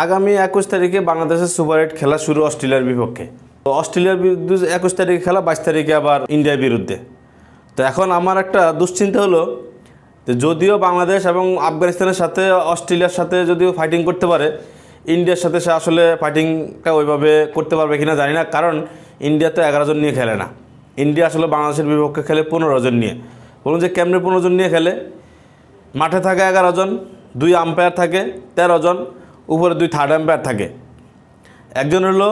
আগামী একুশ তারিখে বাংলাদেশের সুপার এইট খেলা শুরু অস্ট্রেলিয়ার বিপক্ষে। তো অস্ট্রেলিয়ার বিরুদ্ধে একুশ তারিখে খেলা, বাইশ তারিখে আবার ইন্ডিয়ার বিরুদ্ধে। তো এখন আমার একটা দুশ্চিন্তা হলো যে যদিও বাংলাদেশ এবং আফগানিস্তানের সাথে, অস্ট্রেলিয়ার সাথে যদিও ফাইটিং করতে পারে, ইন্ডিয়ার সাথে সে আসলে ফাইটিংটা ওইভাবে করতে পারবে কিনা জানি না, কারণ ইন্ডিয়া তো এগারো জন নিয়ে খেলে না। ইন্ডিয়া আসলে বাংলাদেশের বিপক্ষে খেলে পনেরো জন নিয়ে। বলুন যে কেমনে পনেরো জন নিয়ে খেলে, মাঠে থাকে এগারো জন, দুই আম্পায়ার থাকে তেরো জন উপরে দুই থার্ড আম্পায়ার থাকে। একজন হলো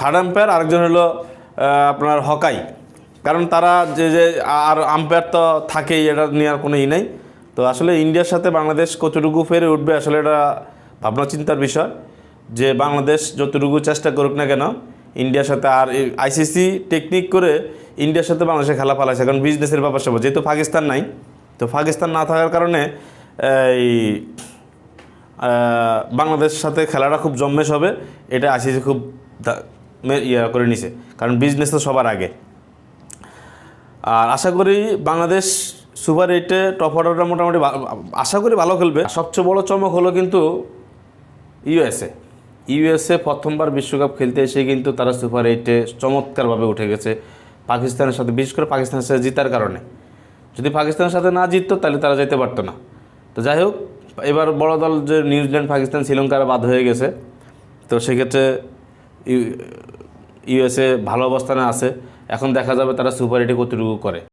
থার্ড আম্পায়ার আরেকজন হলো আপনার হকাই কারণ তারা যে যে, আর আম্পায়ার তো থাকেই, এটা নিয়ে আর কোনো ই নেই। তো আসলে ইন্ডিয়ার সাথে বাংলাদেশ কতটুকু ফেরে উঠবে, আসলে এটা ভাবনা চিন্তার বিষয়। যে বাংলাদেশ যতটুকু চেষ্টা করুক না কেন, ইন্ডিয়ার সাথে আর আইসিসি টেকনিক করে ইন্ডিয়ার সাথে বাংলাদেশে খেলা ফেলাইছে কারণ বিজনেসের ব্যাপার সব, যেহেতু পাকিস্তান নাই, তো পাকিস্তান না থাকার কারণে, এই বাংলাদেশের সাথে খেলাটা খুব জম্মেশ হবে। এটা আইসিসি খুব ইয়া করে নিছে। কারণ বিজনেস তো সবার আগে। আর আশা করি বাংলাদেশ সুপার এইটে টপ অর্ডারটা মোটামুটি আশা করি ভালো খেলবে। সবচেয়ে বড় চমক হলো কিন্তু ইউএসএ ইউএসএ প্রথমবার বিশ্বকাপ খেলতে এসে কিন্তু তারা সুপার এইটে চমৎকারভাবে উঠে গেছে পাকিস্তানের সাথে, বিশেষ করে পাকিস্তানের সাথে জিতার কারণে। যদি পাকিস্তানের সাথে না জিততো, তাহলে তারা যেতে পারতো না। তো যাই হোক এবার বড় দল যে নিউজিল্যান্ড পাকিস্তান, শ্রীলঙ্কার বাদ হয়ে গেছে। তো সেক্ষেত্রে ইউ- ইউএসএ ভালো অবস্থানে আছে। এখন দেখা যাবে তারা সুপার এইটে কতটুকু করে।